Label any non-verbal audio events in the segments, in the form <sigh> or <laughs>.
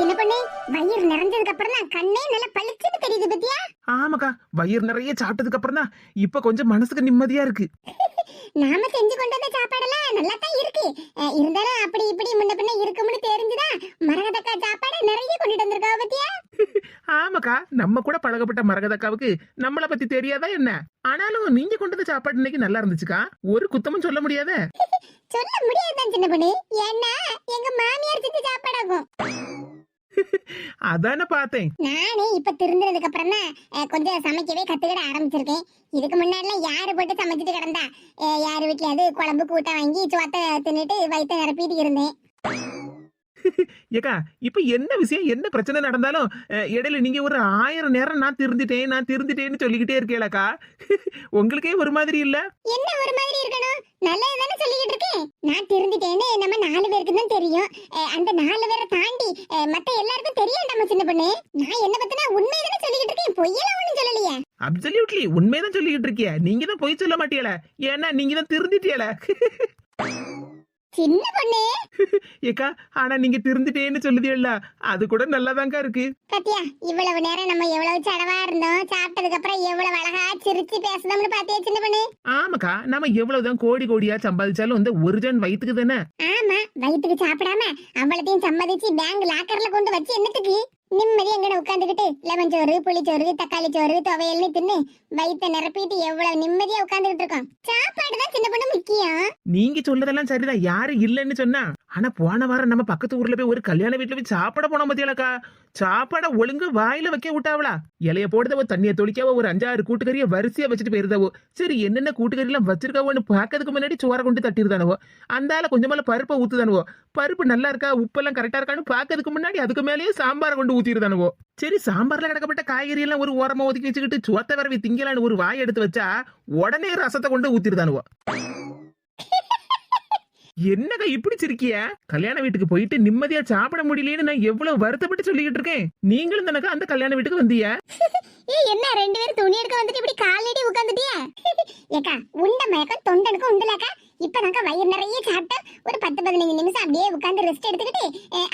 சின்ன பொண்ணு வயிறு நிறைஞ்சதுக்கு அப்புறம் தான் கண்ணே நல்லா பளிச்சுன்னு தெரியுது பத்தியா? ஆமாக்கா வயிறு நிறைய சாப்பிட்டதுக்கு அப்புறம் தான் இப்ப கொஞ்சம் மனசுக்கு நிம்மதியா இருக்கு. நாம செஞ்சு கொண்டு வந்த சாப்பாடெல்லாம் நல்லா தான் இருக்கு இருந்தாலும் அப்படி இப்படி முன்ன பின்ன இருக்கும்னு தெரிஞ்சுதான் மரகதக்கா சாப்பாடு நிறைய கொண்டுட்டு வந்திருக்கா பத்தியா? ஆமாக்கா நம்ம கூட பழகப்பட்ட மரகதக்காவுக்கு நம்மள பத்தி தெரியாதா என்ன? ஆனாலும் நீங்க கொண்டு வந்த சாப்பாடு இன்னைக்கு நல்லா இருந்துச்சுக்கா. ஒரு குத்தமும் சொல்ல முடியாத. சொல்ல முடியாதுதான் சின்ன பொண்ணு. ஏன்னா எங்க மாமியார் செஞ்ச சாப்பாடாகும். அதான பார்த்தேன். நானே இப்ப திருந்ததுக்கு அப்புறம் தான் கொஞ்சம் சமைக்கவே கத்துக்கிட ஆரம்பிச்சிருக்கேன். இதுக்கு முன்னாடிலாம் யாரு போட்டு சமைச்சிட்டு கிடந்தா? யாரு வீட்லயாவது குழம்பு கூட்ட வாங்கி சோத்தை தின்னுட்டு வயிற்ற நிரப்பிட்டு இருந்தேன். ஏக்கா இப்ப என்ன விஷயம்? என்ன பிரச்சனை நடந்தாலும் இடையில நீங்க ஒரு ஆயிரம் நேரம் நான் திருந்திட்டேன் நான் திருந்திட்டேன்னு சொல்லிக்கிட்டே இருக்கேலக்கா உங்களுக்கே ஒரு மாதிரி இல்ல? என்ன ஒரு மாதிரி இருக்கணும்? நல்லது தானே சொல்லிக்கிட்டு இருக்கேன். நான் திருந்திட்டேன்னு நம்ம நாலு பேருக்கு தான் தெரியும். அந்த நாலு பேரை தாண்டி மத்த எல்லாருக்கும் தெரியும் நம்ம சின்ன பொண்ணு. நான் என்ன பத்தினா உண்மை தானே சொல்லிக்கிட்டு இருக்கேன். பொய்யெல்லாம் ஒண்ணும் சொல்லலையே. அப்சல்யூட்லி உண்மைதான் சொல்லிக்கிட்டு இருக்கிய. நீங்க தான் போய் சொல்ல மாட்டியல. ஏன்னா நீங்க தான் திருந்திட்டியல. <laughs> சின்ன பொண்ணு? ஏக்கா ஆனா நீங்க திருந்திட்டேன்னு சொல்லுதியல்ல அது கூட நல்லாதாங்க இருக்கு. கத்தியா இவ்வளவு நேரம் நம்ம எவ்வளவு சடவா இருந்தோம் சாப்பிட்டதுக்கு அப்புறம் எவ்வளவு அழகா சிரிச்சு பேசுதோம்னு பாத்தியா சின்ன பொண்ணு? ஆமாக்கா நம்ம எவ்வளவுதான் கோடி கோடியா சம்பாதிச்சாலும் இந்த ஒரு ஜன் வயிற்றுக்கு தானே? ஆமா வயிற்றுக்கு சாப்பிடாம அவ்வளத்தையும் சம்மதிச்சு பேங்க் லாக்கர்ல கொண்டு வச்சு என்னத்துக்கு? நிம்மதி எங்கன உட்காந்துக்கிட்டு? லெமன் சோறு புளிச்சோறு தக்காளி சோறு துவையல்னு தின்னு வயித்தை நிரப்பிட்டு எவ்வளவு நிம்மதியா உட்காந்துக்கிட்டு இருக்கோம். சாப்பாடு தான் சின்ன பொண்ணு முக்கியம். நீங்க சொல்றதெல்லாம் சரிதான். யாரு இல்லைன்னு சொன்னா ஆனா போன வாரம் நம்ம பக்கத்து ஊர்ல போய் ஒரு கல்யாண வீட்டுல போய் சாப்பிட போனோம் பத்தியாலக்கா சாப்பாட ஒழுங்கா வாயில வைக்க விட்டாவளா? இலைய போடுதவோ தண்ணிய தொளிக்காவோ ஒரு அஞ்சாறு கூட்டுக்கறிய வரிசையா வச்சுட்டு போயிருந்தாவோ. சரி என்னென்ன கூட்டுக்கறி எல்லாம் வச்சிருக்காவோன்னு பாக்கிறதுக்கு முன்னாடி சோற கொண்டு தட்டிருந்தானவோ. அந்தால கொஞ்சமால பருப்பை ஊத்துதானுவோ. பருப்பு நல்லா இருக்கா? உப்பெல்லாம் கரெக்டா இருக்கான்னு பாக்கிறதுக்கு முன்னாடி அதுக்கு மேலேயே சாம்பாரை கொண்டு ஊத்திருந்தானுவோ. சரி சாம்பார்ல கிடக்கப்பட்ட காய்கறி எல்லாம் ஒரு ஓரமா ஒதுக்கி வச்சுக்கிட்டு சோத்த வரவி திங்கலான்னு ஒரு வாய் எடுத்து வச்சா உடனே ரசத்தை கொண்டு ஊத்திருந்தானுவோ. என்னக்கா இப்படி சிரிக்கிய? கல்யாண வீட்டுக்கு போயிட்டு நிம்மதியா சாப்பிட முடியலையேன்னு நான் எவ்வளவு வருத்தப்பட்டு சொல்லிக்கிட்டு இருக்கேன். நீங்களும் தானக்கா அந்த கல்யாண வீட்டுக்கு வந்தீங்க <laughs> ஏய் என்ன ரெண்டு பேரும் துணி எடுக்க வந்துட்டு இப்படி காலடி உட்காந்துட்டியா <laughs> ஏக்கா உண்ட மயக்கம் தொண்டனுக்கு உண்டுலக்கா. இப்ப நாங்க வயிறு நிறைய சாப்பிட்டு ஒரு பத்து பதினஞ்சு நிமிஷம் அப்படியே உட்காந்து ரெஸ்ட் எடுத்துக்கிட்டு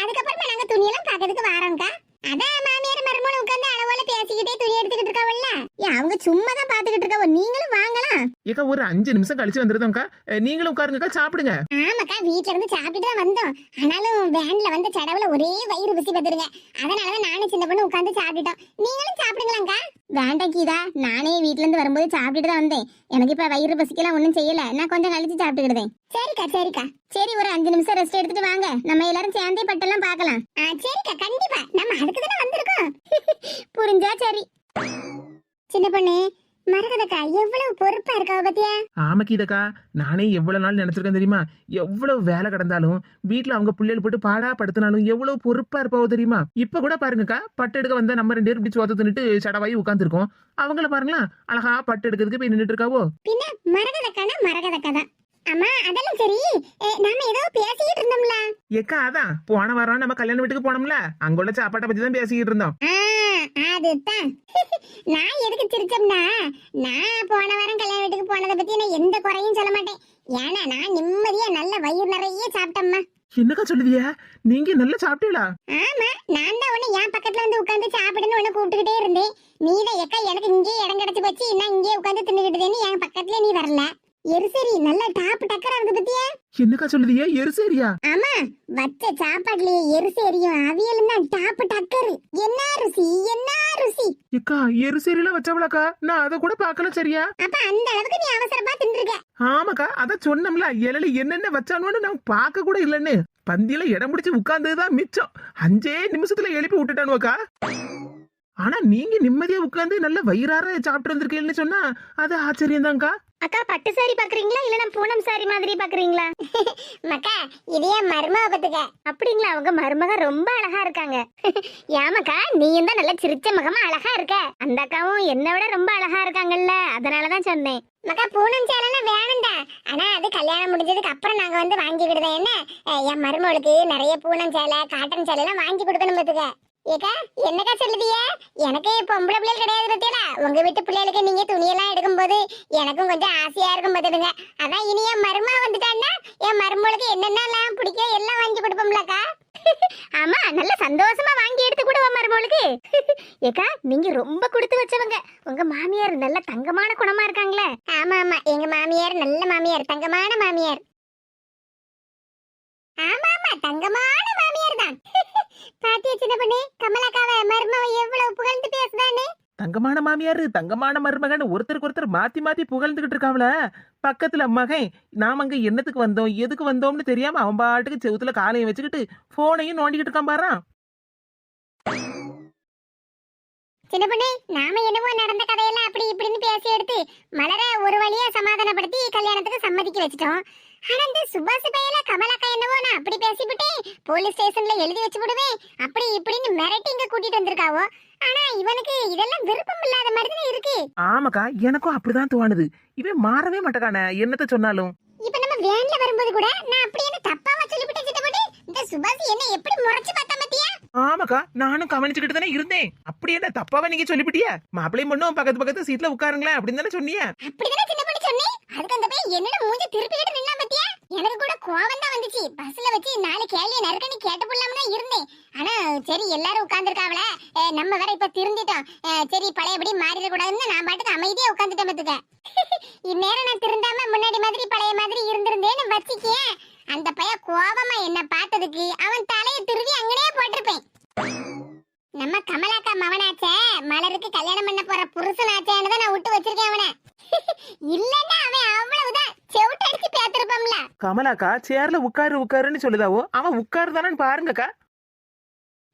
அதுக்கப்புறமா நாங்க துணியெல்லாம் பாக்கிறதுக்கு வாரோம்க்கா. அதான் மாமியார் மருமகன் உட்காந்து அளவோல பேசிக்கிட்டே துணி எடுத்துக்கிட்டு இருக்காவல்ல. ஏன் அவங்க சும்மா தான் பாத்துக்கிட்டு இருக்காவோ நீங்களும் வா ஏக்கா ஒரு அஞ்சு நிமிஷம் கழிச்சு வந்துருந்தோம்க்கா நீங்களும் உட்காருங்கக்கா சாப்பிடுங்க. ஆமாக்கா வீட்ல இருந்து சாப்பிட்டுட்டு தான் வந்தோம். ஆனாலும் வேன்ல வந்த சடவுல ஒரே வயிறு ருசி பத்துருங்க அதனாலதான் நானும் சின்ன பொண்ணு உட்காந்து சாப்பிட்டுட்டோம். நீங்களும் சாப்பிடுங்களாங்கா வேண்டாம் கீதா நானே வீட்ல இருந்து வரும்போது சாப்பிட்டுட்டு தான் வந்தேன். எனக்கு இப்ப வயிறு பசிக்கலாம் ஒண்ணும் செய்யல. நான் கொஞ்சம் கழிச்சு சாப்பிட்டுக்கிடுதேன். சரிக்கா சரிக்கா. சரி ஒரு அஞ்சு நிமிஷம் ரெஸ்ட் எடுத்துட்டு வாங்க. நம்ம எல்லாரும் சேர்ந்தே பட்டெல்லாம் பார்க்கலாம். சரிக்கா கண்டிப்பா. நம்ம அதுக்கு தானே வந்திருக்கோம். <laughs> புரிஞ்சா சரி. சின்ன பொண்ணு மரகதக்கா எவ்வளவு பொறுப்பா இருக்கா பத்தியா? ஆமா கீதக்கா நானே எவ்வளவு நாள் நினைச்சிருக்கேன் தெரியுமா? எவ்வளவு வேலை கிடந்தாலும் வீட்டுல அவங்க பிள்ளைகள் போட்டு பாடா படுத்தினாலும் எவ்வளவு பொறுப்பா இருப்பாவோ தெரியுமா? இப்ப கூட பாருங்கக்கா பட்டு எடுக்க வந்த நம்ம ரெண்டு பேரும் இப்படி சோத்த தின்னுட்டு சடவாயி உட்காந்துருக்கோம் அவங்கள பாருங்களா அழகா பட்டு எடுக்கிறதுக்கு போய் நின்னுட்டு இருக்காவோ? பின்ன மரகதக்கானா மரகதக்கா தான் அம்மா அதெல்லாம் சரி. நாம ஏதோ பேசிக்கிட்டு இருந்தோம்ல. ஏக்கா அதான். போன வாரம் நம்ம கல்யாண வீட்டுக்கு போனோம்ல. அங்க உள்ள சாப்பாட்டை பத்தி தான் பேசிக்கிட்டு இருந்தோம். அதுதான். <laughs> நான் எதுக்கு சிரிச்சோம்னா நான் போன வாரம் கல்யாண வீட்டுக்கு போனதை பத்தி நான் எந்த குறையும் சொல்ல மாட்டேன். ஏன்னா நான் நிம்மதியா நல்ல வயிறு நிறைய சாப்பிட்டோம்மா. என்னக்கா சொல்லுதியா நீங்க நல்லா சாப்பிட்டீங்களா? ஆமா நான் தான் உன்னை என் பக்கத்துல வந்து உட்கார்ந்து சாப்பிடுன்னு உன்னை கூப்பிட்டுக்கிட்டே இருந்தேன். நீ தான் எக்கா எனக்கு இங்கேயே இடம் கிடைச்சு போச்சு. நான் இங்கேயே உட்கார்ந்து தின்னுக்கிட்டேன்னு என் பக்கத்துல நீ வரல எரிசரி நல்ல டாப் டக்கரா இருக்கு பத்தியா? என்னக்கா சொல்லுதியா? எரிசேரியா? ஆமா வச்ச சாப்பாட்டுலயே எரிசேரியும் அவியலும் தான் டாப் டக்கரு என்ன ருசி என்ன ருசி? ஏக்கா எரிசேரியெல்லாம் வச்சவளாக்கா? நான் அதை கூட பார்க்கல சரியா? அப்ப அந்த அளவுக்கு நீ அவசரமா தின்றுக்க ஆமாக்கா அதான் சொன்னோம்ல இலையில என்னென்ன வச்சானோன்னு நான் பார்க்க கூட இல்லைன்னு. பந்தியில இடம் பிடிச்சு உட்கார்ந்ததுதான் மிச்சம். அஞ்சே நிமிஷத்துல எழுப்பி விட்டுட்டானுவக்கா. ஆனா நீங்க நிம்மதியா உட்கார்ந்து நல்ல வயிறார சாப்பிட்டு வந்திருக்கீங்கன்னு சொன்னா அது ஆச்சரியம் தான்க்கா அக்கா பட்டு சாரி பாக்குறீங்களா? இல்ல நான் பூனம் சாரி மாதிரி பாக்குறீங்களா? <laughs> மக்கா இது என் மருமக பத்துக்க அப்படிங்களா? அவங்க மருமக ரொம்ப அழகா இருக்காங்க. <laughs> ஏமாக்கா நீயும் தான் நல்ல சிரிச்ச முகமா அழகா இருக்க. அந்த அக்காவும் என்னை விட ரொம்ப அழகா இருக்காங்கல்ல. அதனாலதான் சொன்னேன். மக்கா பூனம் சேலைலாம் வேணும்டா. ஆனா அது கல்யாணம் முடிஞ்சதுக்கு அப்புறம் நாங்க வந்து வாங்கிக்கிடுதேன் என்ன? அஹ் என் மருமகளுக்கு நிறைய பூனம் சேலை காட்டன் சேலை எல்லாம் வாங்கி கொடுக்கணும் பத்துக்க. ஏக்கா என்னக்கா சொல்லுதிய எனக்கு பொம்பளை பிள்ளைகள் கிடையாது பத்தியடா உங்க வீட்டு பிள்ளைகளுக்கு நீங்க துணியெல்லாம் எடுக்கும்போது எனக்கும் கொஞ்சம் ஆசையா இருக்கும் பார்த்துடுங்க அதான் இனி என் மருமா வந்துட்டான்னா என் மருமகளுக்கு என்னென்னலாம் பிடிக்கும் எல்லாம் வாங்கி கொடுப்போம்லக்கா? <laughs> ஆமா நல்ல சந்தோஷமா வாங்கி எடுத்து கூட மருமகளுக்கு. <laughs> ஏக்கா நீங்க ரொம்ப கொடுத்து வச்சவங்க. உங்க மாமியார் நல்ல தங்கமான குணமா இருக்காங்களே. ஆமா ஆமா எங்க மாமியார் நல்ல மாமியார் தங்கமான மாமியார். ஆமா ஆமா தங்கமான மாமியார் தான். <laughs> பாத்தியா சின்ன பண்ணி கமலாக்காவ மருமவ எவ்வளவு புகழ்ந்து தங்கமான மாமியாரு தங்கமான மருமகன் ஒருத்தருக்கு ஒருத்தர் மாத்தி மாத்தி புகழ்ந்துகிட்டு இருக்காவல பக்கத்துல மகன் நாம அங்க என்னத்துக்கு வந்தோம் எதுக்கு வந்தோம்னு தெரியாம அவன் பாட்டுக்கு செவுத்துல காலையும் வச்சுக்கிட்டு போனையும் நோண்டிக்கிட்டு இருக்கான் பாறான் சின்ன பொண்ணு நாம என்னமோ நடந்த கதையெல்லாம் அப்படி இப்படின்னு பேசி எடுத்து மலர ஒரு வழியா சமாதானப்படுத்தி கல்யாணத்துக்கு சம்மதிக்க வச்சிட்டோம். இந்த சுபாஷ் பையல கமலாக்கா என்னவோ நான் அப்படி பேசிவிட்டேன். போலீஸ் ஸ்டேஷன்ல எழுதி வச்சு விடுவேன். அப்படி இப்படின்னு மிரட்டி இங்க கூட்டிட்டு வந்திருக்காவோ. ஆனா இவனுக்கு இதெல்லாம் விருப்பம் இல்லாத மாதிரி தான் இருக்கு. ஆமாக்கா எனக்கும் அப்படிதான் தோணுது. இவன் மாறவே மாட்டேக்கானே என்னத்த சொன்னாலும். இப்ப நம்ம வேன்ல வரும்போது கூட நான் அப்படி என்ன தப்பாவா சொல்லிவிட்டேன் பொண்ணு இந்த சுபாஷ் என்ன எப்படி முறைச்சு பார்த்தா மத்தியா? ஆமாக்கா நானும் கவனிச்சுக்கிட்டு தானே இருந்தேன். அப்படி என்ன தப்பாவா நீங்க சொல்லிவிட்டியா? மாப்பிளையும் பொண்ணும் பக்கத்து பக்கத்து சீட்ல உட்காருங்களேன் அப்படின்னு தானே சொன்னீங்க? அப்படிதானே சின்ன பொண்ணு சொன்னேன். அதுக்கு அந்த பையன் என்னோட மூஞ்சி திருப்பிக்கிட்டு நின்னா பத்தியா? எனக்கு கூட கோவம் தான் வந்துச்சு. பஸ்ல வச்சு நாலு கேள்வி நறுக்கணி கேட்டு போடலாம்னு தான் இருந்தேன். ஆனா சரி எல்லாரும் உட்கார்ந்துருக்காவல. நம்ம வேற இப்ப திருந்திட்டோம். சரி பழையபடி மாறிட கூடாதுன்னு நான் பாட்டுக்கு அமைதியா உட்கார்ந்துட்டேன் பத்துக்க. <laughs> இந்நேரம் நான் திருந்தாம முன்னாடி மாதிரி பழைய மாதிரி இருந்திருந்தேன்னு வச்சுக்கேன் அந்த பையன் கோபமா என்ன பார்த்ததுக்கு அவன் தலையை திருவி அங்கனே போட்டிருப்பேன். நம்ம கமலாக்கா மவனாச்சே மலருக்கு கல்யாணம் பண்ண போற புருஷனாச்சேன்னு தான் நான் விட்டு வச்சிருக்கேன் அவனை. இல்லன்னா அவன் அவ்வளவுதான். செவுட்டடிச்சு பேத்திருப்பான்ல. கமலாக்கா சேர்ல உட்காரு உட்காருன்னு சொல்லுதாவோ? அவன் உட்காரு தானே பாருங்கக்கா.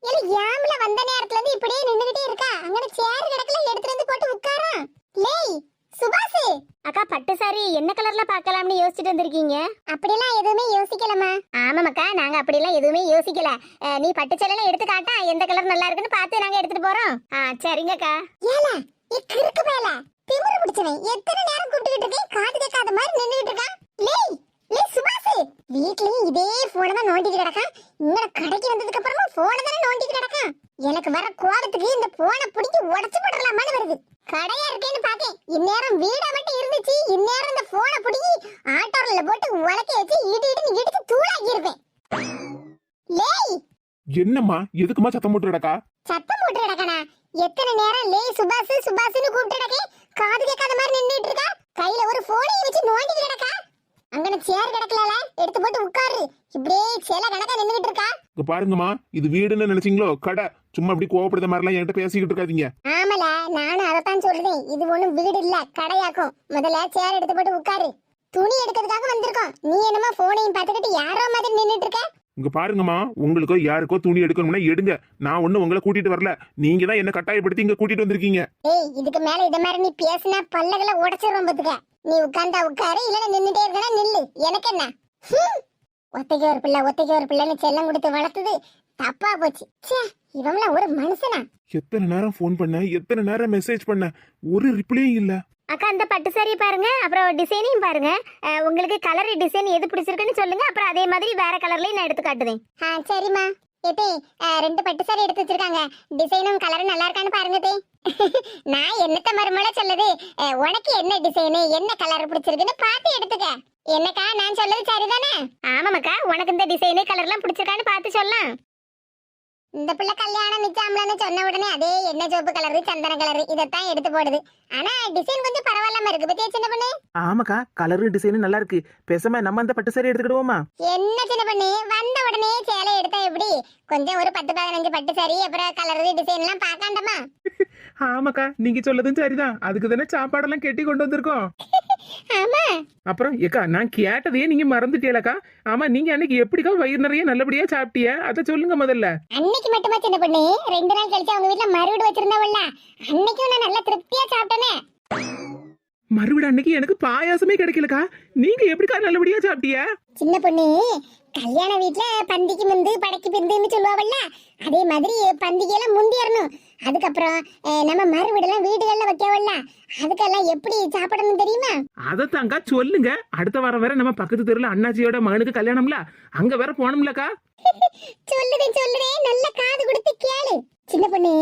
இல்ல யாம்ல வந்த நேரத்துல இருந்து இப்படியே நின்னுகிட்டே இருக்கா. அங்கன சேர் கிடக்கல எடுத்துட்டு வந்து போட்டு உட்காரா லேய் சுபாஷ்! அக்கா பட்டு சாரி என்ன கலர்ல பார்க்கலாம்னு யோசிச்சுட்டு வந்திருக்கீங்க? அப்படிலாம் எதுவுமே யோசிக்கலமா ஆமாமக்கா நாங்க அப்படிலாம் எதுவுமே யோசிக்கல. அஹ், நீ பட்டு சேலையில எடுத்து காட்டா எந்த கலர் நல்லா இருக்குன்னு பார்த்து நாங்க எடுத்துட்டு போறோம். ஆ சரிங்கக்கா. ஏல இருக்கு மேல திமிரு பிடிச்சவன் எத்தனை நேரம் கூப்பிட்டுக்கிட்டு இருக்கேன்? காது கேட்காத மாதிரி நின்னுகிட்டு இருக்கான். லேய் லேய் சுபாஷ். வீட்லயும் இதே போன தான் நோண்டிட்டு கிடக்கான். இங்க கடைக்கு வந்ததுக்கு அப்புறமா போன தானே நோண்டிட்டு கிடக்கான். எனக்கு வர கோபத்துக்கு இந்த போனை பிடிச்சி உடச்சு போடலாமான்னு வருது. கடையா இருக்கேன்னு பாக்கேன் இந்நேரம் வீடா மட்டும் இருந்துச்சு. இந்நேரம் இந்த போனை பிடிச்சி ஆட்டோல போட்டு உலக்க வச்சு இடி இடின்னு இடிச்சு தூளாக்கி இருப்பேன் லேய். என்னம்மா? எதுக்குமா சத்தம் போட்டு கிடக்கா? சத்தம் போட்டு கிடக்கனா? எத்தனை நேரம் லேய் சுபாஷ் சுபாஷ்னு கூப்பிட்டு கிடக்கே காது கேட்காத மாதிரி நின்னுட்டு இருக்கா? கையில ஒரு போனையும் வச்சு நோண்டிட்டு கிடக்கா? அங்கன சேர் கிடக்கல எடுத்து போட்டு உட்காரு. இப்படியே சேல கணக்கா நின்னுகிட்டு இருக்கா? இங்க பாருங்கம்மா இது வீடுன்னு நினைச்சீங்களோ? கடை. சும்மா இப்படி கோவப்படுத்த மாதிரிலாம் என்கிட்ட பேசிக்கிட்டு இருக்காதீங்க. ஆமல நானும் அதைத்தான் சொல்றேன். இது ஒண்ணும் வீடு இல்ல கடையாக்கும். முதல்ல சேர் எடுத்து போட்டு உட்காரு. துணி எடுக்கிறதுக்காக வந்திருக்கோம். நீ என்னமோ போனையும் பார்த்துக்கிட்டு யாரோ மாதிரி நின்னுட்டு இருக்க? இங்க பாருங்கம்மா உங்களுக்கோ யாருக்கோ துணி எடுக்கணும்னா எடுங்க. நான் ஒன்னும் உங்களை கூட்டிட்டு வரல. நீங்க தான் என்ன கட்டாயப்படுத்தி இங்க கூட்டிட்டு வந்திருக்கீங்க. ஏய் இதுக்கு மேல இத மாதிரி நீ பேசினா பல்லகளை உடைச்சிரும் பத்துக்க. நீ உட்கார்ந்தா உட்காரு இல்லனா நின்னுட்டே இருக்கனா நில்லு. எனக்கு என்ன. ஒத்தைக்கு ஒரு பிள்ளை ஒத்தைக்கு ஒரு பிள்ளைன்னு செல்லம் கொடுத்து வளர்த்தது தப்பா போச்சு. ச்சே இவன்லாம் ஒரு மனுஷனா? எத்தனை நேரம் ஃபோன் பண்ண எத்தனை நேரம் மெசேஜ் பண்ண? ஒரு ரிப்ளையும் இல்ல. அக்கா அந்த பட்டு சாரி பாருங்க அப்புறம் டிசைனையும் பாருங்க. அஹ், உங்களுக்கு கலர் டிசைன் எது பிடிச்சிருக்குன்னு சொல்லுங்க அப்புறம் அதே மாதிரி வேற கலர்லயும் நான் எடுத்து காட்டுவேன். ஆ சரிம்மா. ஏத்தே அஹ், ரெண்டு பட்டு சாரி எடுத்து வச்சிருக்காங்க. டிசைனும் கலரும் நல்லா இருக்கான்னு பாருங்க தே. <laughs> நான் என்னத்த மறுமலை சொல்லுது? அஹ், உனக்கு என்ன டிசைனு என்ன கலர் பிடிச்சிருக்குன்னு பார்த்து எடுத்துக்க. என்னக்கா நான் சொல்றது சரிதானே? ஆமாமாக்கா உனக்கு இந்த டிசைனு கலர்லாம் பிடிச்சிருக்கான்னு பார்த்து சொல்லலாம். இந்த பிள்ளை கல்யாணம் நிச்சாம்லன்னு சொன்ன உடனே அதே என்ன சிவப்பு கலரு சந்தன கலரு இதைத்தான் எடுத்து போடுது. ஆனா டிசைன் கொஞ்சம் பரவாயில்லாம இருக்கு. பத்தியா சின்ன பொண்ணு? ஆமாக்கா கலரு டிசைனு நல்லா இருக்கு. பேசாம நம்ம அந்த பட்டு சாரி எடுத்துக்கிடுவோமா? என்ன சின்ன பொண்ணு? வந்த உடனே சேலை எடுத்தா எப்படி? கொஞ்சம் ஒரு பத்து பதினஞ்சு பட்டு சரி அப்புறம் கலரு டிசைன் எல்லாம் பார்க்காண்டமா ஆமாக்கா நீங்க சொல்லதும் சரிதான். அதுக்கு தானே சாப்பாடெல்லாம் கெட்டி கொண்டு வந்திருக்கோம். ஆமா. அப்புறம் ஏக்கா நான் கேட்டதையே நீங்க மறந்துட்டீங்களக்கா. ஆமா நீங்க அன்னைக்கு எப்படிக்கா வயிறு நிறைய நல்லபடியா சாப்பிட்டிய? அதை சொல்லுங்க முதல்ல. அன்னைக்கு மட்டுமா சின்ன பொண்ணு? ரெண்டு நாள் கழிச்சு அவங்க வீட்ல மறுவீடு வச்சிருந்தவள்ல அன்னைக்கும் நான் நல்லா திருப்தியா சாப்பிட்டேனே. மறுபடியும் அன்னைக்கு எனக்கு பாயாசமே கிடைக்கலக்கா. நீங்க எப்படிக்கா நல்லபடியா சாப்பிட்டிய? சின்ன பொண்ணு கல்யாண வீட்ல பந்திக்கு முந்து படைக்கு பிந்துன்னு சொல்லுவாங்கல்ல அதே மாதிரி பந்திக்கு எல்லாம் முந்திடணும் அதுக்கப்புறம் நம்ம மறுவீடெல்லாம் வீடுகள்ல வைக்கவல்ல? அதுக்கெல்லாம் எப்படி சாப்பிடணும் தெரியுமா? அதைத்தாங்க்கா சொல்லுங்க. அடுத்த வாரம் வேற நம்ம பக்கத்து தெருல அண்ணாச்சியோட மகனுக்கு கல்யாணம்ல. அங்க வேற போனோம்லக்கா. <laughs> சொல்லுதேன் சொல்லுதேன் நல்ல காது கொடுத்து கேளு. சின்ன பொண்ணு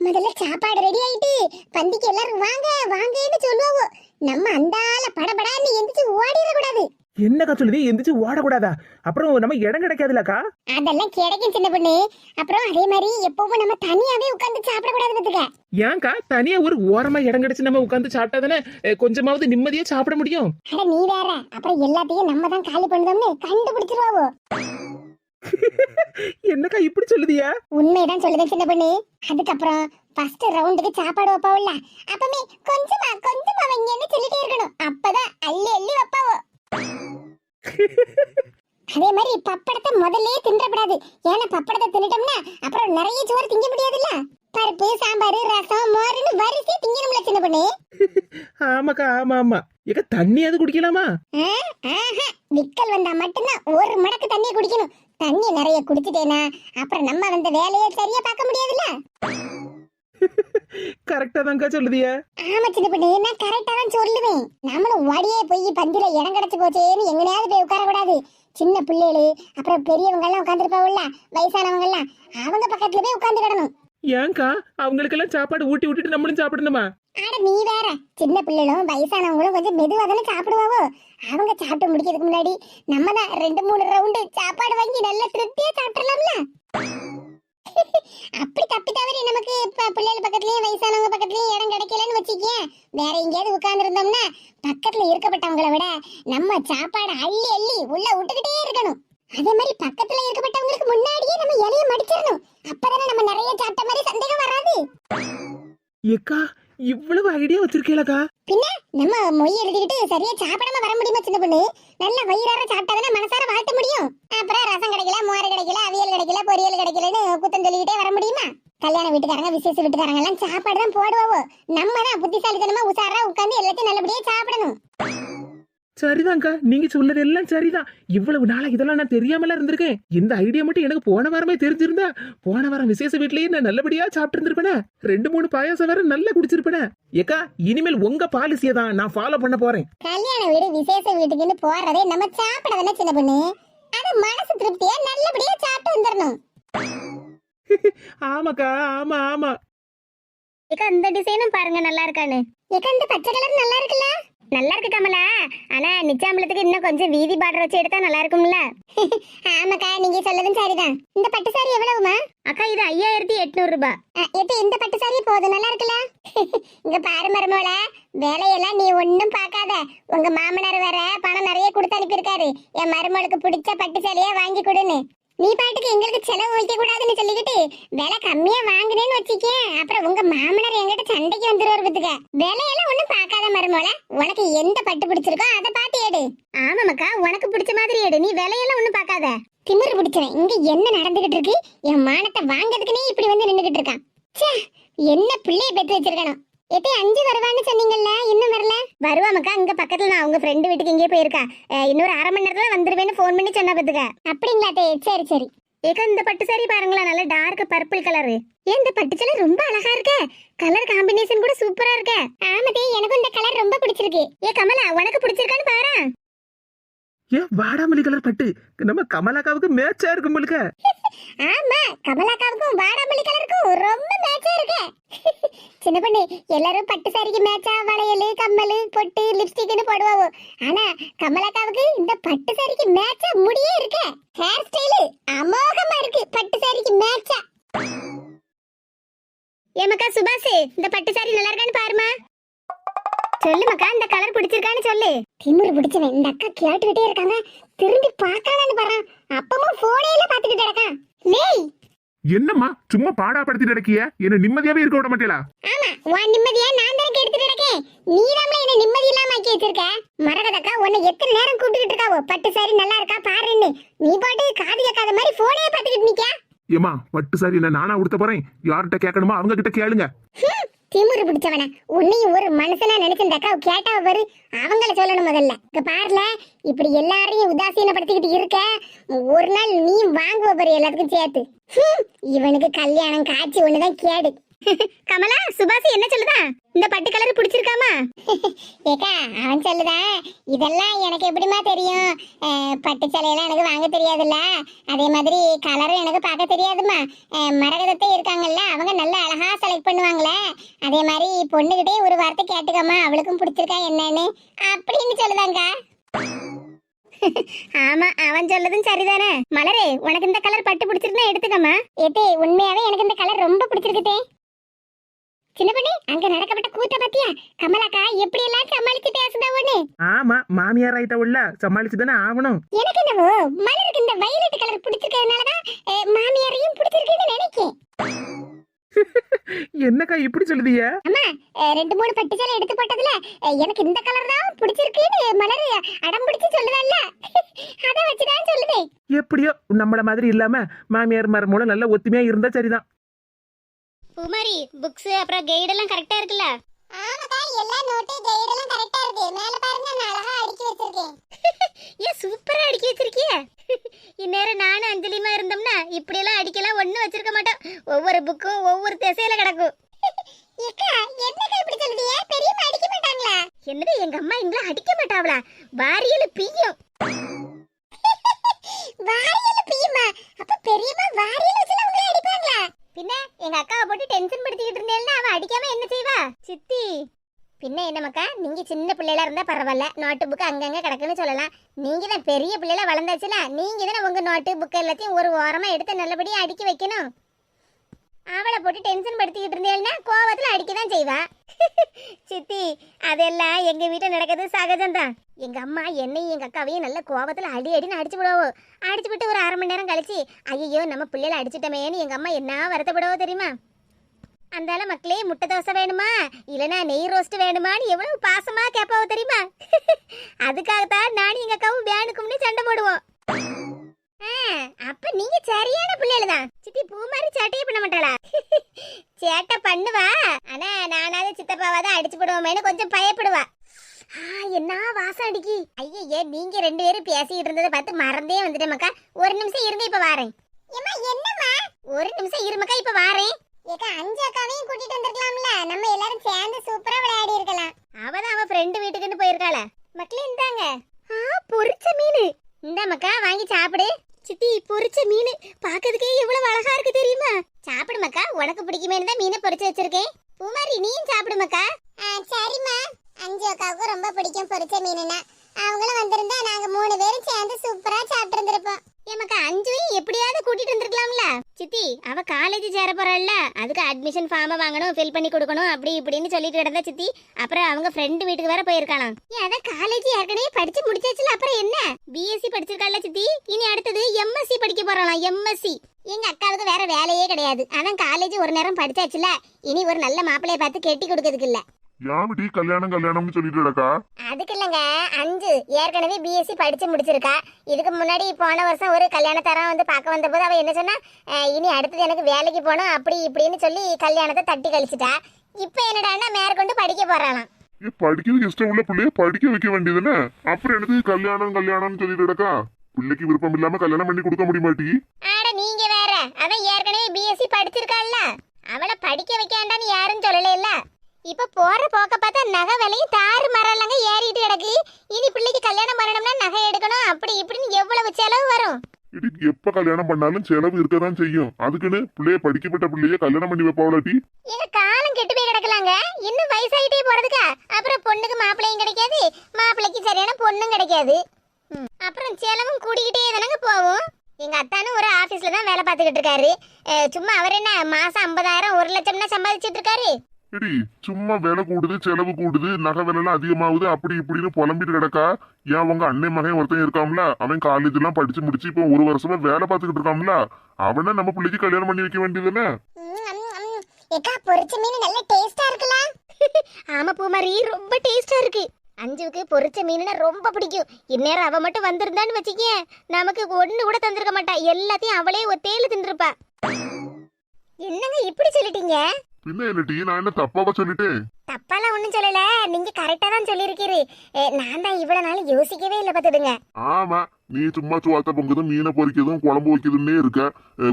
முதல்ல சாப்பாடு ரெடி ஆயிட்டு பந்திக்கு எல்லாரும் வாங்க வாங்கன்னு சொல்லுவோம். நம்ம அந்தால படபடான்னு எந்திரிச்சு ஓடிட கூடாது என்னக்கா சொல்லுது? எந்திரிச்சு ஓடக்கூடாதா? அப்புறம் நம்ம இடம் கிடைக்காதுலக்கா. அதெல்லாம் கிடைக்கும் சின்ன பொண்ணு. அப்புறம் அதே மாதிரி எப்பவும் நம்ம தனியாவே உட்கார்ந்து சாப்பிடக்கூடாது பாத்துக்க ஏன்க்கா? தனியா ஒரு ஓரமா இடம் கிடைச்சு நம்ம உட்காந்து சாப்பிட்டா தானே கொஞ்சமாவது நிம்மதியா சாப்பிட முடியும்? அட நீ வேற. அப்புறம் எல்லாத்தையும் நம்ம தான் காலி பண்ணுதோம்னு கண்டுபிடிச்சிருவாவோ. <laughs> என்னக்கா இப்படி சொல்லுதியா? உண்மைதான் சொல்லுதேன் சின்ன பொண்ணு. அதுக்கப்புறம் ஃபர்ஸ்ட் ரவுண்டுக்கு சாப்பாடு வைப்பாவுல்ல? அப்பமே கொஞ்சமா கொஞ்சமா வைங்கன்னு சொல்லிட்டே இருக்கணும். அப்பதான் அள்ளி அள்ளி வைப்பாவோ? <laughs> அதே மாதிரி பப்படத்தை முதல்ல தின்றப்படாது ஏன்னா பப்படத்தை தின்னுட்டோம்னா அப்புறம் நிறைய சோறு திங்க முடியாதுல்ல? பருப்பு சாம்பார் ரசம் மோருன்னு வரிசையா திங்கணும்ல சின்ன பொண்ணு? ஆமாக்கா ஆமா ஆமா. ஏக்கா தண்ணியாவது குடிக்கலாமா. விக்கல் வந்தா மட்டும்தான் ஒரு மடக்கு தண்ணியை குடிக்கணும். தண்ணி நிறைய குடிச்சிட்டேனா அப்புறம் நம்ம வந்த வேலையை சரியா பார்க்க முடியாதுல்ல? கரெக்டா தான்க்கா சொல்லுதியா. ஆமா சின்ன பொண்ணு நான் கரெக்டா தான் சொல்லுவேன். நம்மளும் ஓடியே போய் பந்தில இடம் கிடைச்சு போச்சேன்னு எங்கனையாவது போய் உட்கார கூடாது. சின்ன பிள்ளைகளு அப்புறம் பெரியவங்க எல்லாம் உட்காந்துருப்பாவுல்ல வயசானவங்க எல்லாம் அவங்க பக்கத்துல போய் உட்கார்ந்து கிடணும். ஏன்க்கா அவங்களுக்கெல்லாம் சாப்பாடு ஊட்டி விட்டுட்டு நம்மளும் சாப்பிடணுமா? ஆட நீ வேற. சின்ன பிள்ளைகளும் வயசானவங்களும் கொஞ்சம் மெதுவாக தானே சாப்பிடுவாவோ? அவங்க சாப்பிட்டு முடிக்கிறதுக்கு முன்னாடி நம்ம தான் ரெண்டு மூணு ரவுண்டு சாப்பாடு வாங்கி நல்லா திருப்தியா சாப்பிடலாம்ல <laughs> அப்படி தப்பி தவறி நமக்கு இப்ப பிள்ளைகள் பக்கத்துலயும் வயசானவங்க பக்கத்துலயும் இடம் கிடைக்கலன்னு வச்சுக்கேன் வேற எங்கேயாவது உட்கார்ந்து இருந்தோம்னா பக்கத்துல இருக்கப்பட்டவங்கள விட நம்ம சாப்பாடு அள்ளி அள்ளி உள்ள விட்டுக்கிட்டே இருக்கணும். அதே மாதிரி பக்கத்துல இருக்கப்பட்டவங்களுக்கு முன்னாடியே நம்ம இலைய மடிச்சிடணும். அப்பதானே நம்ம நிறைய சாப்பிட்ட மாதிரி சந்தேகம் வராது. ஏக்கா இவ்வளவு ஐடியா வச்சிருக்கீங்களா பின்ன நம்ம மொய் எழுதிக்கிட்டு சரியா சாப்பிடாம வர முடியுமா சின்ன பொண்ணு? நல்ல வயிறார சாப்பிட்டாதானே மனசார வாழ்த்த முடியும்? அப்புறம் ரசம் கிடைக்கல மோர் கிடைக்கல அவியல் கிடைக்கல பொரியல் கிடைக்கலன்னு குத்தம் சொல்லிக்கிட்டே வர முடியுமா? கல்யாண வீட்டுக்காரங்க விசேஷ வீட்டுக்காரங்க எல்லாம் சாப்பாடு தான் போடுவோம் நம்ம தான் புத்திசாலித்தனமா உசாரா உட்கார்ந்து எல்லாத்தையும் நல்லபடியா சாப்பிடணும். சரிதான்க்கா நீங்க சொல்லது எல்லாம் சரிதான். இவ்வளவு நாளா இதெல்லாம் நான் தெரியாமல இருந்திருக்கேன். இந்த ஐடியா மட்டும் எனக்கு போன வாரமே தெரிஞ்சிருந்தா போன வாரம் விசேஷ வீட்லயே நான் நல்லபடியா சாப்பிட்டு இருந்திருப்பேனே ரெண்டு மூணு பாயாசம் வேற நல்லா குடிச்சிருப்பேனே. ஏக்கா இனிமேல் உங்க பாலிசியை தான் நான் ஃபாலோ பண்ண போறேன். கல்யாண வீடு விசேஷ வீட்டுக்குன்னு போறதே நம்ம சாப்பிட தானே சின்ன பொண்ணு? அது மனசு திருப்தியா நல்லபடியா சாப்பிட்டு வந்துடணும் <laughs> ஆமாக்கா ஆமா ஆமா. ஏக்கா இந்த டிசைனும் பாருங்க நல்லா இருக்கான்னு. ஏக்கா இந்த பச்சை கலர் நல்லா இருக்குல்ல? நல்லா இருக்கு கமலா. ஆனா நிச்சாம்பளத்துக்கு இன்னும் கொஞ்சம் வீதி பார்டர் வச்சு எடுத்தா நல்லா இருக்கும்ல? <laughs> ஆமாக்கா நீங்க சொல்லதும் சரிதான். இந்த பட்டு சாரி எவ்வளவுமா? அக்கா இது ஐயாயிரத்தி எட்நூறு ரூபாய் எட்டு இந்த பட்டு சாரி போதும் நல்லா இருக்குல்ல? <laughs> இங்க பாரு மருமோல வேலையெல்லாம் நீ ஒண்ணும் பார்க்காத. உங்க மாமனார் வேற பணம் நிறைய கொடுத்து அனுப்பியிருக்காரு. என் மருமகளுக்கு பிடிச்ச பட்டு சேலையா வாங்கி கொடுன்னு. நீ பாட்டுக்கு எங்களுக்கு செலவு வைக்க கூடாதுன்னு சொல்லிக்கிட்டு விலை கம்மியா வாங்குனேன்னு வச்சுக்கேன் அப்புறம் உங்க மாமனார் எங்கிட்ட சண்டைக்கு வந்துருவாரு பத்துக்க விலையெல்லாம் ஒண்ணும் பாக்காத மருமோல உனக்கு எந்த பட்டு பிடிச்சிருக்கோ அதை பார்த்து எடு. ஆமாமக்கா உனக்கு பிடிச்ச மாதிரி எடு. நீ விலையெல்லாம் ஒண்ணும் பாக்காத திமிர் பிடிச்சவன். இங்க என்ன நடந்துகிட்டு இருக்கு? என் மானத்தை வாங்குறதுக்குனே இப்படி வந்து நின்னுகிட்டு இருக்கான். என்ன பிள்ளைய பெற்று வச்சிருக்கணும்? எத்தே அஞ்சு வருவான்னு சொன்னீங்கல்ல இன்னும் வரல? வருவாமக்கா இங்க பக்கத்துல நான் உங்க ஃப்ரெண்டு வீட்டுக்கு இங்கே போயிருக்கா. இன்னொரு அரை மணி நேரத்துல வந்துருவேன்னு ஃபோன் பண்ணி சொன்னா பத்துக்க. அப்படிங்களா தே சரி சரி. ஏக்கா இந்த பட்டு சாரி பாருங்களேன் நல்ல டார்க் பர்பிள் கலர் ஏன் இந்த பட்டு சேலை ரொம்ப அழகா இருக்கு? கலர் காம்பினேஷன் கூட சூப்பரா இருக்கு. ஆமாதே எனக்கும் இந்த கலர் ரொம்ப பிடிச்சிருக்கு. ஏ கமலா உனக்கு பிடிச்சிருக்கான்னு பாரு ஏன் வாடாமல்லி கலர் பட்டு? நம்ம கமலாக்காவுக்கு மேட்சா இருக்கும் முழுக்க ஆமா கமலாக்காவுக்கும் வாடாமல்லி கலருக்கும் ரொம்ப மேட்சா இருக்கு. சின்ன பொண்ணு எல்லாரும் பட்டு சாரிக்கு மேட்சா வளையல் கம்மல் பொட்டு லிப்ஸ்டிக்னு போடுவாவோ. ஆனா கமலாக்காவுக்கு இந்த பட்டு சாரிக்கு மேட்சா முடியே இருக்கு. ஹேர் ஸ்டைல் அமோகமா இருக்கு பட்டு சாரிக்கு மேட்சா ஏமக்கா சுபாஷ் இந்த பட்டு சாரி நல்லா இருக்கான்னு பாருமா. சொல்லு மக்கா இந்த கலர் பிடிச்சிருக்கான்னு சொல்லு. திமிரு பிடிச்சவன். இந்த அக்கா கேட்டுக்கிட்டே இருக்காங்க. திரும்பி பார்க்கலான்னு பாறான். அப்பமும் போனேல பாத்துக்கிட்டு இருக்கான் லேய்! என்னம்மா சும்மா பாடாப்படுத்திட்டு இருக்கிய என்ன நிம்மதியாவே இருக்க விட மாட்டேலா? ஆமா உன் நிம்மதியா நான் தான் கெடுத்துட்டு இருக்கேன் நீ தான் என்ன நிம்மதி இல்லாம ஆக்கி வச்சிருக்க? மரகதக்கா உன்னை எத்தனை நேரம் கூப்பிட்டுக்கிட்டு இருக்காவோ பட்டு சாரி நல்லா இருக்கா? பாருன்னு. நீ பாட்டு காது கேட்காத மாதிரி போனே பாத்துக்கிட்டு நிக்க ஏமா பட்டு சாரி என்ன நானா உடுத்த போறேன்? யார்கிட்ட கேட்கணுமோ அவங்க கிட்ட கேளுங்க திமுரு பிடிச்சவன? உன்னையும் ஒரு மனுஷனா நினைச்சு இந்த அக்காவை கேட்டா பாரு அவங்கள சொல்லணும் முதல்ல. இங்க பாருல இப்படி எல்லாரையும் உதாசீனப்படுத்திக்கிட்டு இருக்க ஒரு நாள் நீ வாங்குவ பாரு எல்லாத்துக்கும் சேர்த்து. இவனுக்கு கல்யாணம் காட்சி ஒண்ணுதான் கேடு. கமலா சுபாஷ் என்ன சொல்லுதா? இந்த பட்டு கலர் பிடிச்சிருக்காமா? ஏக்கா அவன் சொல்லுதான் இதெல்லாம் எனக்கு எப்படிமா தெரியும்? பட்டு சேலையெல்லாம் எனக்கு வாங்க தெரியாதுல்ல? அதே மாதிரி கலரும் எனக்கு பார்க்க தெரியாதுமா மரகதத்தை இருக்காங்கல்ல அவங்க நல்ல அழகா செலக்ட் பண்ணுவாங்களே. அதே மாதிரி பொண்ணுகிட்டே ஒரு வார்த்தை கேட்டுக்கம்மா அவளுக்கும் பிடிச்சிருக்கா என்னன்னு அப்படின்னு சொல்லுதாங்க ஆமா அவன் சொல்லதும் சரிதானே. மலரே உனக்கு இந்த கலர் பட்டு பிடிச்சிருந்தா எடுத்துக்கம்மா. ஏத்தே உண்மையாவே எனக்கு இந்த கலர் ரொம்ப பிடிச்சிருக்குதே. சின்ன பண்ணி அங்க நடக்கப்பட்ட கூத்த பத்தியா? கமலாக்கா எப்படி எல்லாம் சமாளிச்சு பேசுதா ஒண்ணு? ஆமா மாமியார் ஆயிட்ட உள்ள சமாளிச்சு தானே ஆகணும். எனக்கு என்னவோ மலருக்கு இந்த வயலட் கலர் பிடிச்சிருக்கிறதுனாலதான் மாமியாரையும் பிடிச்சிருக்குன்னு நினைக்கேன். <laughs> என்னக்கா இப்படி சொல்லுதிய அம்மா ரெண்டு மூணு பட்டு சேலை எடுத்து போட்டதுல எனக்கு இந்த கலர் தான் பிடிச்சிருக்குன்னு மலர் அடம் பிடிச்சு சொல்லுதல்ல. <laughs> அத வச்சுதான் சொல்லுதே. எப்படியோ நம்மள மாதிரி இல்லாம மாமியார் மருமூலம் நல்ல ஒத்துமையா இருந்தா சரிதான். பூமாரி புக்ஸ் அப்புறம் கைடு எல்லாம் கரெக்டா இருக்குல்ல? ஆமாக்கா எல்லா நோட்டு கைடு எல்லாம் கரெக்டா இருக்கு. மேல பாருங்க நான் அழகா அடுக்கி வச்சிருக்கேன். <laughs> ஏன் சூப்பரா அடுக்கி வச்சிருக்கிய? <laughs> இந்நேரம் நானும் அஞ்சலிமா இருந்தோம்னா இப்படி எல்லாம் அடிக்கலாம் ஒண்ணும் வச்சிருக்க மாட்டோம். ஒவ்வொரு புக்கும் ஒவ்வொரு திசையில கிடக்கும். <laughs> என்னது எங்க அம்மா எங்களை அடிக்க மாட்டாங்களா வாரியல பிய்யும். வாரியல பிய்யுமா? அப்ப பெரியம்மா வாரியல வச்சு உங்களை அடிப்பாங்களா? பின்ன எங்க அக்காவை போட்டு டென்ஷன் படுத்திக்கிட்டு இருந்தேன்னா அவ அடிக்காம என்ன செய்வா? சித்தி. பின்ன என்ன மக்கா நீங்க சின்ன பிள்ளைகளா இருந்தா பரவாயில்ல. நோட்டு புக் அங்கங்க கிடக்குன்னு சொல்லலாம். நீங்க தான் பெரிய பிள்ளைல வளர்ந்தாச்சுல நீங்க தானே உங்க நோட்டு புக் எல்லாத்தையும் ஒரு ஓரமா எடுத்து நல்லபடியா அடுக்கி வைக்கணும்? அவளை போட்டு டென்ஷன் படுத்திக்கிட்டு இருந்தேன்னா கோவத்துல அடிக்க தான் செய்வா. <laughs> சித்தி அதெல்லாம் எங்க வீட்டில் நடக்கிறது சகஜம்தான். எங்க அம்மா என்னையும் எங்க அக்காவையும் நல்ல கோவத்துல அடி அடின்னு அடிச்சு விடுவோம் அடிச்சு விட்டு ஒரு அரை மணி நேரம் கழிச்சு ஐயோ நம்ம பிள்ளைகளை அடிச்சிட்டமேன்னு எங்க அம்மா என்ன வருத்தப்படுவோ தெரியுமா? அந்தால மக்களே முட்டை தோசை வேணுமா? இல்லைனா நெய் ரோஸ்ட் வேணுமான்னு எவ்வளவு பாசமா கேட்பாவோ தெரியுமா? <laughs> அதுக்காகத்தான் நானும் எங்க அக்காவும் வேணுக்கும்னு சண்டை போடுவோம். அப்ப நீங்க சரியான பிள்ளைல தான் சித்தி பூ மாதிரி சேட்டையே பண்ண மாட்டாளா? <laughs> சேட்டை பண்ணுவா. ஆனா நானாவது சித்தப்பாவாத அடிச்சு போடுவோமேனு கொஞ்சம் பயப்படுவா. ஆ, என்ன வாசம் அடிக்கி? ஐயே நீங்க ரெண்டு பேரும் பேசிக்கிட்டு இருந்ததை பார்த்து மறந்தே வந்துட்டேன் மக்கா. ஒரு நிமிஷம் இருங்க இப்ப வாரேன். என்னம்மா? ஒரு நிமிஷம் இருமக்கா இப்ப வாரேன். ஏக்கா அஞ்சு அக்காவையும் கூட்டிட்டு வந்திருக்கலாம்ல. நம்ம எல்லாரும் சேர்ந்து சூப்பரா விளையாடி இருக்கலாம். அவதான் அவ ஃப்ரெண்டு வீட்டுக்குன்னு போயிருக்காள. மக்களே இந்தாங்க. ஆ பொரிச்ச மீன். இந்த மக்கா வாங்கி சாப்பிடு. சித்தி பொரிச்ச மீன். பாக்கிறதுக்கே எவ்வளவு அழகா இருக்கு தெரியுமா? சாப்பிடு மக்கா உனக்கு பிடிக்குமேனு தான் மீனை பொரிச்சு வச்சிருக்கேன். பூமாரி நீயும் சாப்பிடு மக்கா. சரிம்மா. அஞ்சு அக்காவுக்கும் ரொம்ப பிடிக்கும் பொரிச்ச மீனுனா அவங்களும் வந்திருந்தா நாங்க மூணு பேரும் சேர்ந்து சூப்பரா சாப்பிட்டு இருந்திருப்போம். ஏமாக்கா அஞ்சுவையும் எப்படியாவது கூட்டிட்டு வந்திருக்கலாம்ல? சித்தி அவ காலேஜ் சேர போறாள்ல அதுக்கு அட்மிஷன் ஃபார்மை வாங்கணும் ஃபில் பண்ணி கொடுக்கணும் அப்படி இப்படின்னு சொல்லிட்டு கிடந்தா சித்தி. அப்புறம் அவங்க ஃப்ரெண்டு வீட்டுக்கு வேற போயிருக்கலாம் ஏன் அதான் காலேஜ் ஏற்கனவே படிச்சு முடிச்சாச்சுல அப்புறம் என்ன? பிஎஸ்சி படிச்சிருக்காள்ல சித்தி. இனி அடுத்தது எம்எஸ்சி படிக்க போறாளாம் எம்எஸ்சி எங்க அக்காவுக்கு வேற வேலையே கிடையாது. அதான் காலேஜ் ஒரு நேரம் படிச்சாச்சுல. இனி ஒரு நல்ல மாப்பிள்ளைய பார்த்து கெட்டி கொடுக்கறதுக்கு இல்ல. யாமிட்டி கல்யாணம் கல்யாணம்னு சொல்லிட்டு கிடக்கா? அதுக்கு இல்லைங்க. அஞ்சு. ஏற்கனவே பிஎஸ்சி படிச்சு முடிச்சிருக்கா. இதுக்கு முன்னாடி போன வருஷம் ஒரு கல்யாணத்தரம் வந்து பார்க்க வந்தபோது அவ என்ன சொன்னா அஹ், இனி அடுத்தது எனக்கு வேலைக்கு போகணும் அப்படி இப்படின்னு சொல்லி கல்யாணத்தை தட்டி கழிச்சிட்டா. இப்போ என்னடான்னா மேற்கொண்டு படிக்க போறாளாம். ஏ படிக்கிறதுக்கு இஷ்டம் உள்ள பிள்ளைய படிக்க வைக்க வேண்டியதுன்னு? அப்புறம் எனக்கு கல்யாணம் கல்யாணம்னு சொல்லிட்டு கிடக்கா? பிள்ளைக்கு விருப்பம் இல்லாம கல்யாணம் பண்ணி கொடுக்க முடியுமாட்டி ஆட நீங்க வேற. அவன் ஏற்கனவே பிஎஸ்சி படிச்சிருக்காள்ல. அவளை படிக்க வைக்காண்டான்னு யாரும் சொல்லல இப்ப போற போக்க பார்த்தா நகை விலையும் தாறு மரம்லாங்க ஏறிட்டு கிடக்கு. இனி பிள்ளைக்கு கல்யாணம் பண்ணணும்னா நகை எடுக்கணும். அப்படி இப்படின்னு எவ்வளவு செலவு வரும்? இடி எப்ப கல்யாணம் பண்ணாலும் செலவு இருக்கதான் செய்யும். அதுக்குன்னு பிள்ளைய படிக்கப்பட்ட பிள்ளைய கல்யாணம் பண்ணி வைப்பாவலாட்டி? எங்க காலம் கெட்டு போய் கிடக்கலாங்க. இன்னும் வயசாயிட்டே போறதுக்கா? அப்புறம் பொண்ணுக்கு மாப்பிள்ளையும் கிடைக்காது. மாப்பிள்ளைக்கு சரியான பொண்ணும் கிடைக்காது. அப்புறம் செலவும் கூடிக்கிட்டே தானங்க போகும். எங்க அத்தானும் ஒரு ஆபீஸ்ல தான் வேலை பார்த்துக்கிட்டு இருக்காரு. சும்மா அவர் என்ன மாசம் ஐம்பதாயிரம் ஒரு லட்சம்னா சம்பாதிச்சிட்டு இருக்காரு? இடி சும்மா விலை கூடுது செலவு கூடுது நகை விலை எல்லாம் அதிகமாகுது அப்படி இப்படின்னு புலம்பிட்டு கிடக்கா? ஏன் உங்க அண்ணன் மகன் ஒருத்தன் இருக்காம்ல அவன் காலேஜ் எல்லாம் படிச்சு முடிச்சு இப்போ ஒரு வருஷமா வேலை பார்த்துக்கிட்டு இருக்காம்ல அவனை நம்ம பிள்ளைக்கு கல்யாணம் பண்ணி வைக்க வேண்டியதுதானே? ஏக்கா பொரிச்ச மீன் நல்ல டேஸ்டா இருக்குல்ல? <laughs> ஆமா பூமாரி ரொம்ப டேஸ்டா இருக்கு. அஞ்சுவுக்கு பொரிச்ச மீனுனா ரொம்ப பிடிக்கும். இந்நேரம் அவ மட்டும் வந்திருந்தான்னு வச்சுக்க நமக்கு ஒண்ணு கூட தந்திருக்க மாட்டா. எல்லாத்தையும் அவளே ஒத்தேல தின்றுப்பா என்னங்க இப்படி சொல்லிட்டீங்க? பின்ன என்னட்டி நான் என்ன தப்பாவா சொல்லிட்டேன்? தப்பாலாம் ஒண்ணும் சொல்லல. நீங்க கரெக்டா தான் சொல்லியிருக்கீரு. நான் தான் இவ்வளவு நாள் யோசிக்கவே இல்லை பார்த்துடுங்க ஆமா நீ சும்மா சுவாத்த பொங்குதும் மீனை பொரிக்கிறதும் குழம்பு வைக்கிறதுன்னே இருக்க.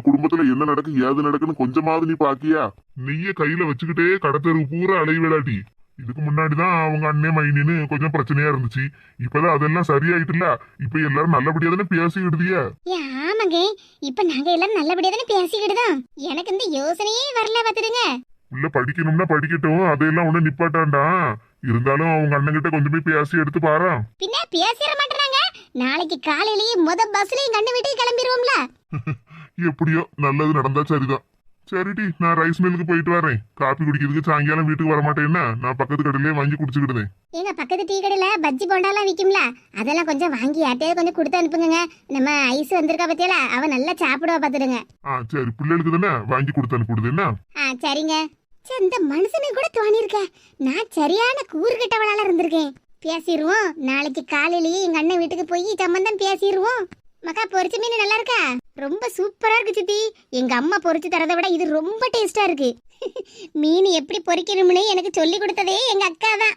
குடும்பத்துல என்ன நடக்கு ஏது நடக்குன்னு கொஞ்சமாவது நீ பாக்கியா? நீயே கையில வச்சுக்கிட்டே கடத்தெரு பூரா அலைய விளாட்டி இதுக்கு முன்னாடிதான் அவங்க அண்ணன் மைனின்னு கொஞ்சம் பிரச்சனையா இருந்துச்சு. இப்பதான் அதெல்லாம் சரியாயிட்டுல. இப்ப எல்லாரும் நல்லபடியா தானே பேசிக்கிடுதிய ஆமாங்க. இப்ப நாங்க எல்லாரும் நல்லபடியா தானே பேசிக்கிட்டு தான் எனக்கு இந்த யோசனையே வரல பார்த்துடுங்க உள்ள படிக்கணும்னா படிக்கட்டும். அதையெல்லாம் ஒண்ணு நிப்பாட்டான்டா இருந்தாலும் அவங்க அண்ணன் கிட்ட கொஞ்சம் போய் பேசி எடுத்து பாரா பின்ன பேசிட மாட்டேறாங்க. நாளைக்கு காலையிலேயே முத பஸ்ல எங்க அண்ணன் வீட்டுக்கு கிளம்பிடுவோம்ல <laughs> எப்படியோ நல்லது நடந்தா சரிதான். சரிடி நான் ரைஸ் மில்லுக்கு போயிட்டு வரேன். காப்பி குடிக்கிறதுக்கு சாயங்காலம் வீட்டுக்கு வர மாட்டேன்னா நான் பக்கத்து கடையிலே வாங்கி குடிச்சுக்கிடுதேன். எங்க பக்கத்து டீ கடையில பஜ்ஜி போண்டாலாம் விக்கும்ல. அதெல்லாம் கொஞ்சம் வாங்கி யார்ட்டையாவது கொஞ்சம் கொடுத்து அனுப்புங்க நம்ம ஐஸ் வந்திருக்கா பத்தியால அவ நல்லா சாப்பிடுவா பாத்துடுங்க. ஆ சரி. பிள்ளைகளுக்கு தானே வாங்கி கொடுத்து அனுப்பிடுது என்ன? ஆ சரிங்க. சே இந்த மனுஷனை கூட தோணிருக்க நான் சரியான கூறுகிட்டவளால இருந்திருக்கேன். பேசிடுவோம் நாளைக்கு காலையிலேயே எங்க அண்ணன் வீட்டுக்கு போய் சம்பந்தம் பேசிடுவோம் மக்கா பொரிச்ச மீன் நல்லா இருக்கா? ரொம்ப சூப்பரா இருக்கு சித்தி. எங்க அம்மா பொரிச்சு தரதை விட இது ரொம்ப டேஸ்டா இருக்கு. <laughs> மீன் எப்படி பொரிக்கணும்னு எனக்கு சொல்லி கொடுத்ததே எங்க அக்கா தான்.